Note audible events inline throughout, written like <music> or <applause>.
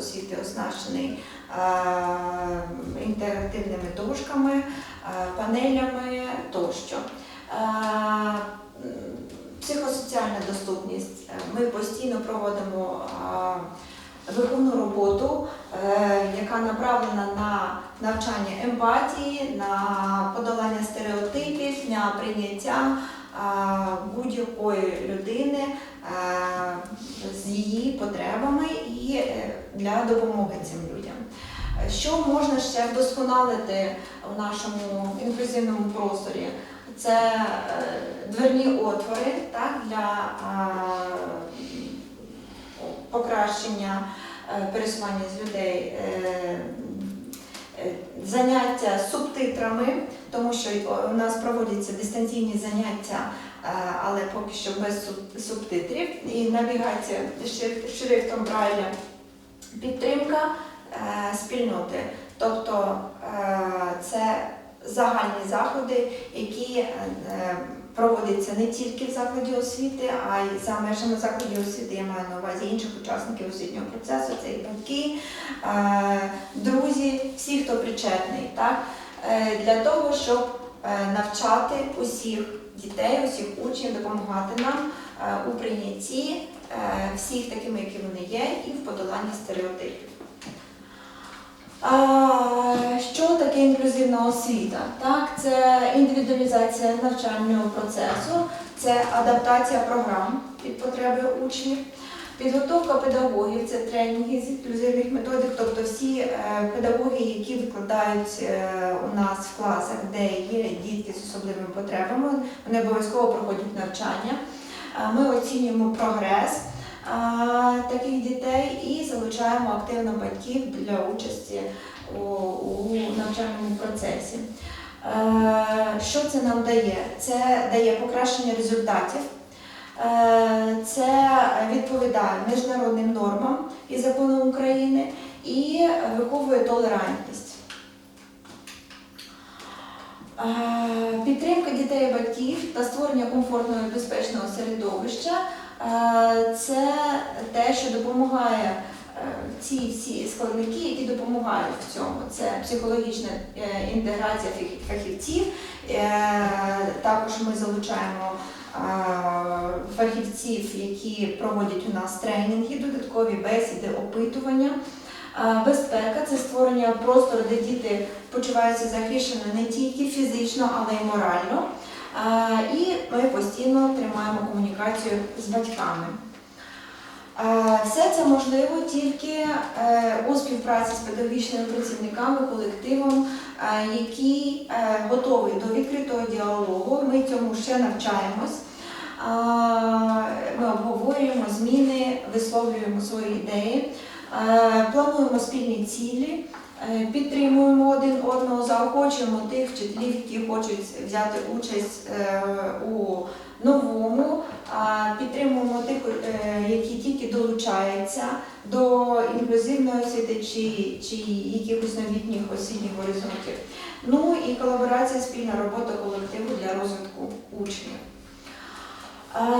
освіти оснащений інтерактивними дошками, панелями тощо. Психосоціальна доступність. Ми постійно проводимо виховну роботу, е, яка направлена на навчання емпатії, на подолання стереотипів, на прийняття будь-якої людини з її потребами і е, для допомоги цим людям. Е, Що можна ще вдосконалити у нашому інклюзивному просторі? Це е, дверні отвори так, для е, покращення е, пересування з людей, е, е, заняття субтитрами, тому що у нас проводяться дистанційні заняття, е, але поки що без субтитрів, і навігація шрифтом Брайля, підтримка е, спільноти. Тобто е, це загальні заходи, які е, е, проводяться не тільки в закладі освіти, а й за межами закладів освіти. Я маю на увазі інших учасників освітнього процесу, це і батьки, е, друзі, всі, хто причетний, так? Е, для того, щоб е, навчати усіх дітей, усіх учнів, допомагати нам е, у прийнятті е, всіх такими, які вони є, і в подоланні стереотипів. Що таке інклюзивна освіта? Так, це індивідуалізація навчального процесу, це адаптація програм під потреби учнів, підготовка педагогів, це тренінги з інклюзивних методик, тобто всі е, педагоги, які викладають е, у нас в класах, де є дітки з особливими потребами, вони обов'язково проходять навчання. Е, Ми оцінюємо прогрес таких дітей і залучаємо активно батьків для участі у, навчальному процесі. Що це нам дає? Це дає покращення результатів, це відповідає міжнародним нормам і законам України і виховує толерантність. Е, Підтримка дітей і батьків та створення комфортного і безпечного середовища е, це те, що допомагає е, ці всі складники, які допомагають в цьому. Це психологічна е, інтеграція фахівців. Е, Також ми залучаємо е, фахівців, які проводять у нас тренінги, додаткові бесіди, опитування. Безпека це створення простору, де діти почуваються захищено не тільки фізично, але й морально. І ми постійно тримаємо комунікацію з батьками. Все це можливо тільки е, у співпраці з педагогічними працівниками, колективом, е, який е, готовий до відкритого діалогу. Ми цьому ще навчаємось. Ми обговорюємо зміни, висловлюємо свої ідеї, плануємо спільні цілі, підтримуємо один одного, заохочуємо тих вчителів, які хочуть взяти участь у новому, підтримуємо тих, е, які тільки долучаються до інклюзивної освіти чи, чи якихось новітніх освітніх горизонтів. Ну і колаборація, спільна робота колективу для розвитку учнів.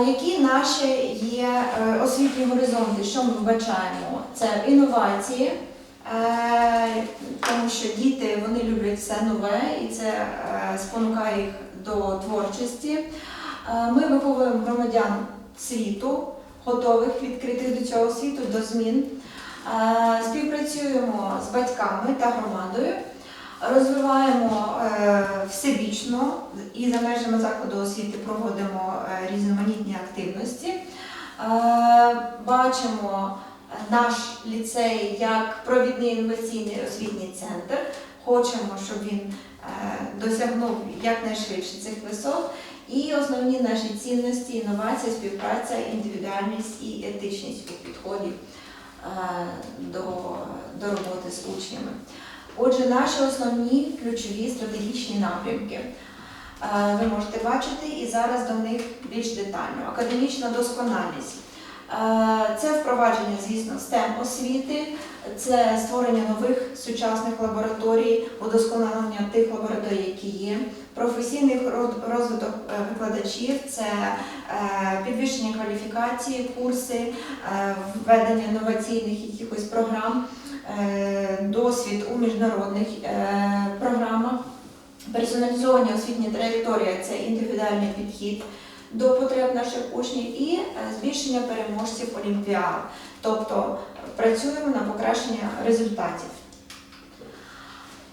Які наші є е, освітні горизонти? Що ми вбачаємо? Це інновації, е, тому що діти вони люблять все нове і це спонукає їх до творчості. Е, Ми виховуємо громадян світу, готових відкритих до цього світу, до змін. Е, Співпрацюємо з батьками та громадою, розвиваємо е, всебічно і за межами закладу освіти проводимо різноманітні активності. Бачимо наш ліцей як провідний інноваційний освітній центр. Хочемо, щоб він досягнув якнайшвидше цих висот. І основні наші цінності інновація, співпраця, індивідуальність і етичність у підході е, до, до роботи з учнями. Отже, наші основні ключові стратегічні напрямки. Е, Ви можете бачити і зараз до них більш детально. Академічна досконалість. Е, Це впровадження, звісно, STEM освіти, це створення нових сучасних лабораторій, удосконалення тих лабораторій, які є, професійний розвиток е, викладачів, це е, підвищення кваліфікації, курси, введення інноваційних якихось програм, досвід у міжнародних програмах, персоналізовані освітні траєкторії це індивідуальний підхід до потреб наших учнів і е, збільшення переможців олімпіад. Тобто працюємо на покращення результатів.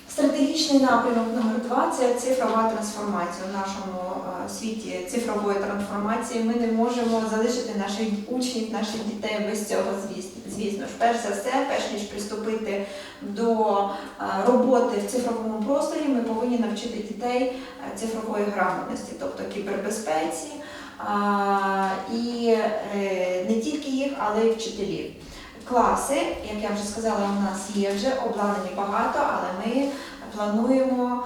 Стратегічний напрямок номер два це цифрова трансформація. В нашому е, світі цифрової трансформації ми не можемо залишити наших учнів, наших дітей без цього, звісно ж. Перш за все, перш ніж приступити до е, роботи в цифровому просторі, ми повинні навчити дітей цифрової грамотності, тобто кібербезпеці, і е, не тільки їх, але й вчителів. Класи, як я вже сказала, у нас є вже обладнані багато, але ми плануємо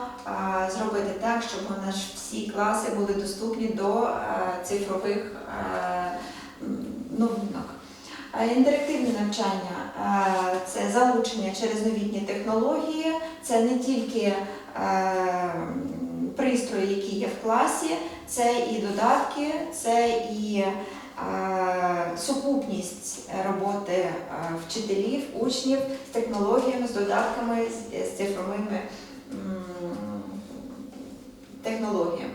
зробити так, щоб у нас всі класи були доступні до е, цифрових е, новинок. Інтерактивне навчання це залучення через новітні технології, це не тільки пристрої, які є в класі, це і додатки, це і е, сукупність роботи е, вчителів, учнів з технологіями, з додатками, з, цифровими технологіями.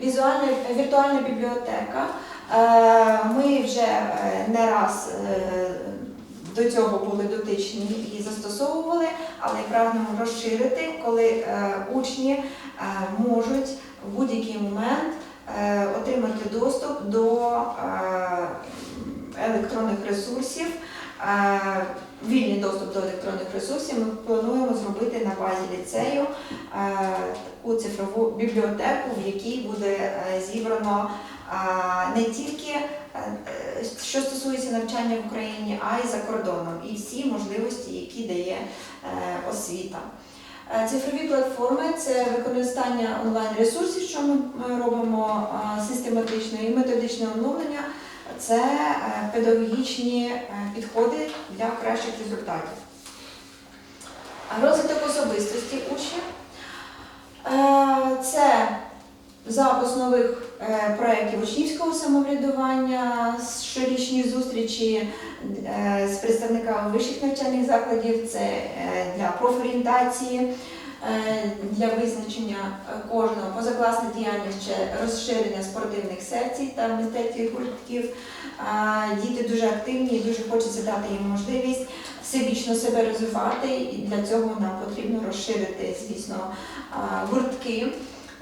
Візуальна віртуальна бібліотека. Е, Ми вже не раз до цього були дотичні і застосовували, але прагнемо розширити, коли учні можуть в будь-який момент отримати доступ до е, електронних ресурсів. Е, Вільний доступ до електронних ресурсів ми плануємо зробити на базі ліцею е, таку цифрову бібліотеку, в якій буде е, зібрано е, не тільки е, е, що стосується навчання в Україні, а й за кордоном, і всі можливості, які дає е, освіта. Е, Цифрові платформи це використання онлайн-ресурсів, що ми робимо е, систематично і методичне оновлення. Це е, педагогічні підходи для кращих результатів. Розвиток особистості учнів це запуск нових е, проєктів учнівського самоврядування, щорічні зустрічі е, з представниками вищих навчальних закладів, це е, для профорієнтації, для визначення кожного позакласна діяльність чи розширення спортивних секцій та мистецьких гуртків. Діти дуже активні і дуже хочеться дати їм можливість всебічно себе розвивати, і для цього нам потрібно розширити, звісно, гуртки.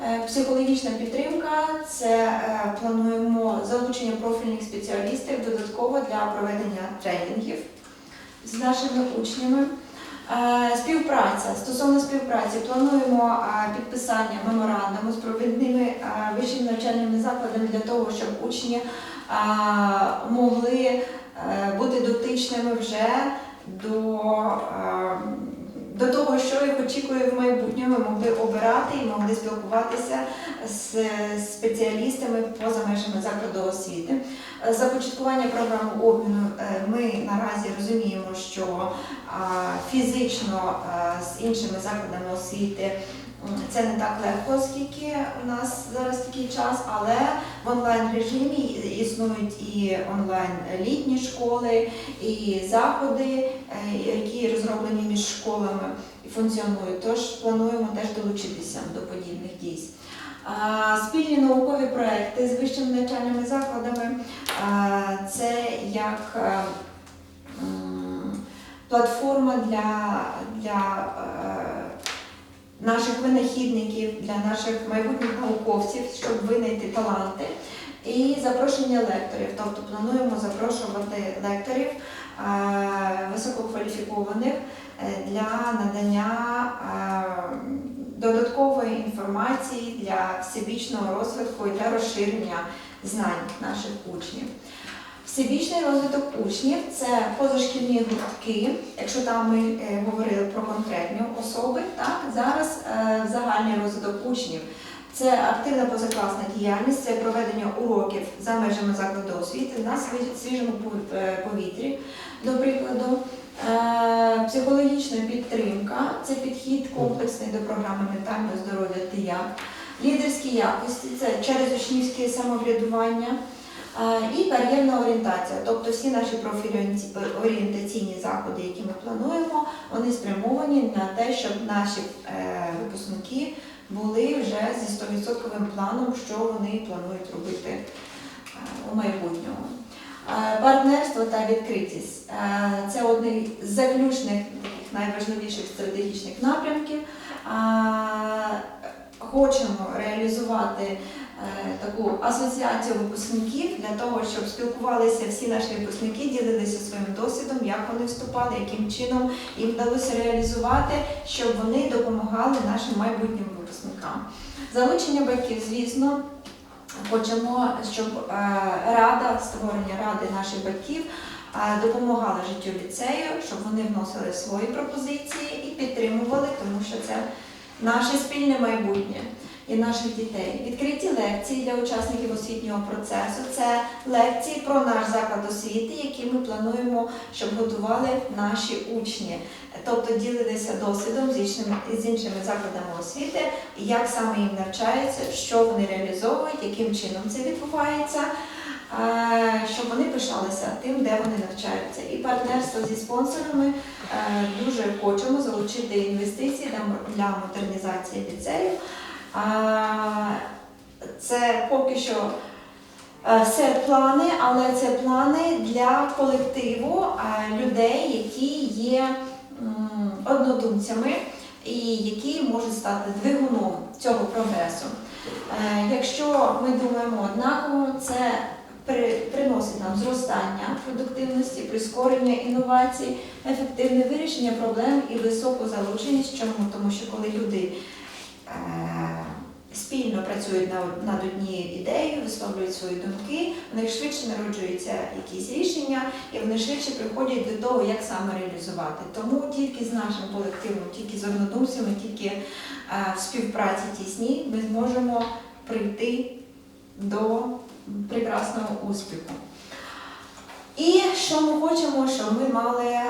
Е, Психологічна підтримка це е, плануємо залучення профільних спеціалістів додатково для проведення тренінгів з нашими учнями. Е, Співпраця стосовно співпраці плануємо підписання меморандуму з провідними вищими навчальними закладами для того, щоб учні могли бути дотичними вже до, до того, що їх очікує в майбутньому, могли обирати і могли спілкуватися з спеціалістами поза межами закладу освіти. Е, Започаткування програми обміну е, ми наразі розуміємо, що фізично е, з іншими закладами освіти це не так легко, оскільки у нас зараз такий час, але в онлайн режимі існують і онлайн літні школи, і заходи, е, які розроблені між школами і функціонують. Тож плануємо теж долучитися до подібних дій. Спільні наукові проекти з вищими навчальними закладами це як е, платформа для, для е, наших винахідників, для наших майбутніх науковців, щоб винайти таланти. І запрошення лекторів, тобто плануємо запрошувати лекторів е, висококваліфікованих е, для надання е, додаткової інформації для всебічного розвитку і для розширення знань наших учнів. Всебічний розвиток учнів це позашкільні гуртки, якщо там ми е, говорили про конкретні особи, так зараз е, загальний розвиток учнів. Це активна позакласна діяльність, це проведення уроків за межами закладу освіти на свіжому е, повітрі, до прикладу. Психологічна підтримка це підхід комплексний до програми ментального здоров'я ти як. Лідерські якості це через учнівське самоврядування і кар'єрна орієнтація. Тобто всі наші профіліорієнтаційні заходи, які ми плануємо, вони спрямовані на те, щоб наші е, випускники були вже зі 100% планом, що вони планують робити е, у майбутньому. Е, Партнерство та відкритість це один з заключних таких найважливіших стратегічних напрямків. Хочемо реалізувати таку асоціацію випускників для того, щоб спілкувалися всі наші випускники, ділилися своїм досвідом, як вони вступали, яким чином їм вдалося реалізувати, щоб вони допомагали нашим майбутнім випускникам. Залучення батьків, звісно, хочемо, щоб е, рада, створення ради наших батьків е, допомагала життю ліцею, щоб вони вносили свої пропозиції і підтримували, тому що це наше спільне майбутнє і наших дітей. Відкриті лекції для учасників освітнього процесу. Це лекції про наш заклад освіти, які ми плануємо, щоб готували наші учні. Тобто ділилися досвідом з іншими, закладами освіти, як саме їм навчаються, що вони реалізовують, яким чином це відбувається. е, Щоб вони пишалися тим, де вони навчаються, і партнерство зі спонсорами е, дуже хочемо залучити інвестиції для модернізації Це поки що все плани, але це плани для колективу людей, які є однодумцями і які можуть стати двигуном цього прогресу. Е, Якщо ми думаємо однаково, це приносить нам зростання продуктивності, прискорення інновацій, ефективне вирішення проблем і високу залученість. Чому? Тому що коли люди спільно працюють над, однією ідеєю, висловлюють свої думки, в них швидше народжуються якісь рішення, і вони швидше приходять до того, як саме реалізувати. Тому тільки з нашим колективом, тільки з однодумцями, тільки е, в співпраці тісній ми зможемо прийти до прекрасного успіху. І що ми хочемо, щоб ми мали е,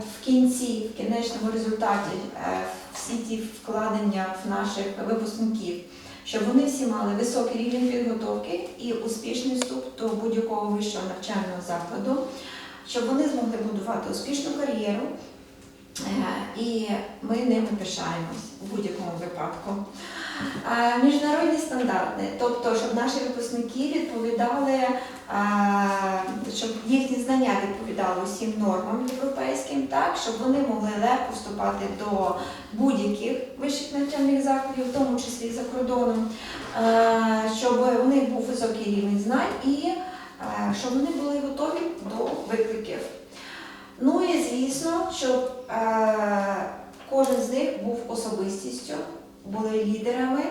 в кінці, в кінечному результаті е, всі ті вкладення в наших випускників, щоб вони всі мали високий рівень підготовки і успішний вступ до будь-якого вищого навчального закладу, щоб вони змогли будувати успішну кар'єру. Е, І ми ними пишаємось у будь-якому випадку. Міжнародні стандарти, тобто, щоб наші випускники відповідали, щоб їхні знання відповідали усім нормам європейським, так, щоб вони могли легко вступати до будь-яких вищих навчальних закладів, в тому числі за кордоном, щоб у них був високий рівень знань і щоб вони були готові до викликів. Ну і звісно, щоб кожен з них був особистістю, були лідерами,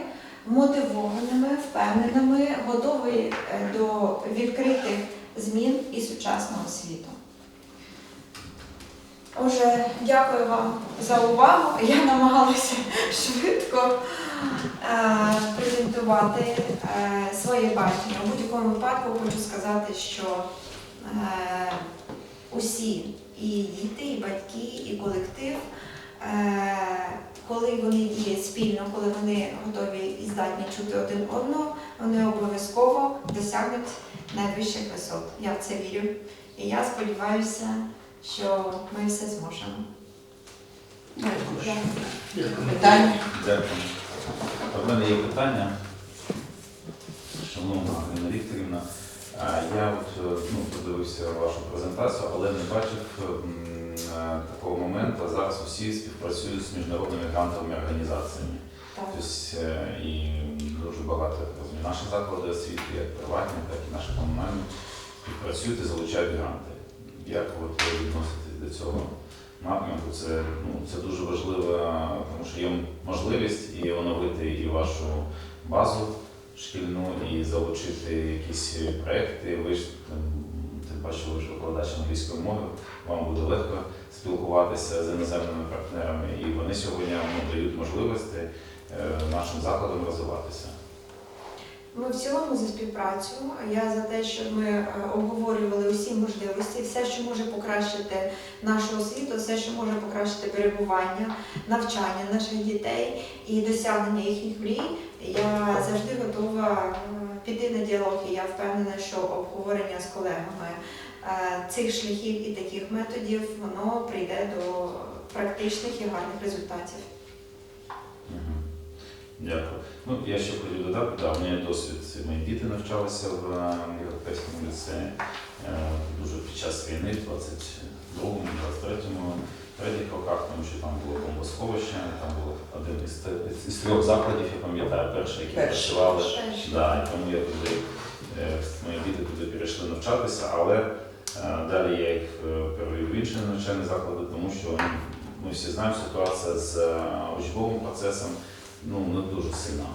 мотивованими, впевненими, готові е, до відкритих змін і сучасного світу. Отже, дякую вам за увагу. <laughs> Я намагалася швидко е, презентувати е, своє бачення. У будь-якому випадку хочу сказати, що е, усі і діти, і батьки, і колектив, е, коли вони діють спільно, коли вони готові і здатні чути один одного, вони обов'язково досягнуть найвищих висот. Я в це вірю. І я сподіваюся, що ми все зможемо. Дякую. Питання? Дякую. У мене є питання. Шановна Галина Вікторівна, я от е, ну, подивився вашу презентацію, але не бачив м, такого моменту. Зараз усі співпрацюють з міжнародними грантовими організаціями. Тобто е, і дуже багато розумію, наші заклади освіти, як приватні, так і наші комунальні, співпрацюють і залучають гранти. Як от ви відноситесь до цього напрямку? Це, ну, це дуже важливо, тому що є можливість і оновити і вашу базу шкільну, і залучити якісь проекти. Ви ж там, тим паче, ви ж викладач англійської мови, вам буде легко спілкуватися з іноземними партнерами, і вони сьогодні ну, дають можливості е, нашим закладам розвиватися. Ми в цілому за співпрацю. Я за те, щоб ми е, обговорювали усі можливості, все, що може покращити нашу освіту, все, що може покращити перебування, навчання наших дітей і досягнення їхніх мрій. Я завжди готова е, піти на діалог. І я впевнена, що обговорення з колегами е, цих шляхів і таких методів воно прийде до практичних і гарних результатів. Дякую. Ну, я ще хотів додати, да, у мене досвід. Мої діти навчалися в е, європейському ліцеї е, дуже під час війни, в 22-му, 23-му, третіх роках, тому що там було бомбосховище, там був один із, те- із трьох закладів, я пам'ятаю, перший, які працювали. Да, і тому я туди, е, мої діти туди перейшли навчатися, але далі я їх перевів в інші навчальні заклади, тому що ну, ми всі знаємо, ситуація з учбовим процесом ну, не дуже сильна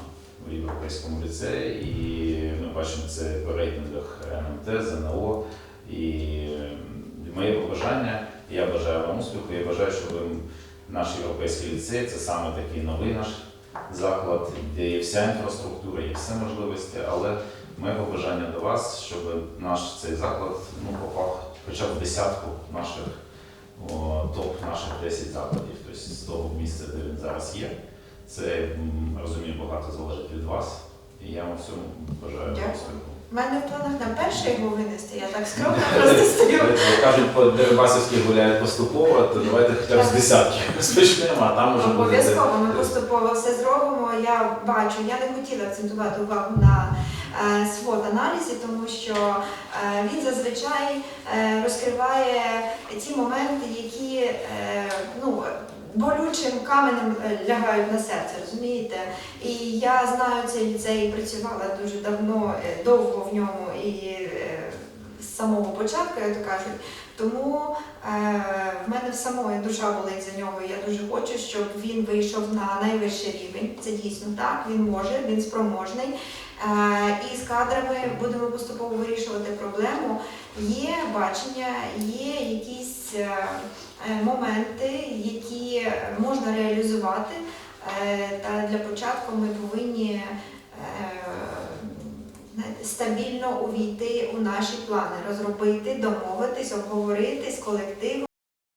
в європейському ліцеї, і ми бачимо це по рейтингах НМТ, ЗНО. І моє побажання, я бажаю вам успіху, я бажаю, щоб наш європейський ліцей це саме такий новий наш заклад, де є вся інфраструктура, є всі можливості, але моє побажання до вас, щоб наш цей заклад ну, попав хоча б в десятку наших топ наших 10 закладів, тобто з того місця, де він зараз є. Це розумію, багато залежить від вас. І я вам всьому бажаю Дякую. успіху. У мене в планах на перше його винести, я так скромно просто стою. Кажуть, по Дерибасівській гуляють поступово, то давайте хоча б з десятки розпочнемо, а там буде. Обов'язково ми поступово все зробимо. Я бачу, я не хотіла акцентувати увагу на е, свот аналізі, тому що е, він зазвичай е, розкриває ті моменти, які ну, болючим каменем е, лягають на серце, розумієте? І я знаю цей ліцей, працювала дуже давно, е, довго в ньому і е, з самого початку, як то кажуть. Тому е, в мене в самої душа болить за нього. Я дуже хочу, щоб він вийшов на найвищий рівень. Це дійсно так. Він може, він спроможний. Е, і з кадрами будемо поступово вирішувати проблему. Є бачення, є якісь е, е, моменти, які можна реалізувати. Е, Та для початку ми повинні стабільно увійти у наші плани, розробити, домовитись, обговорити з колективом.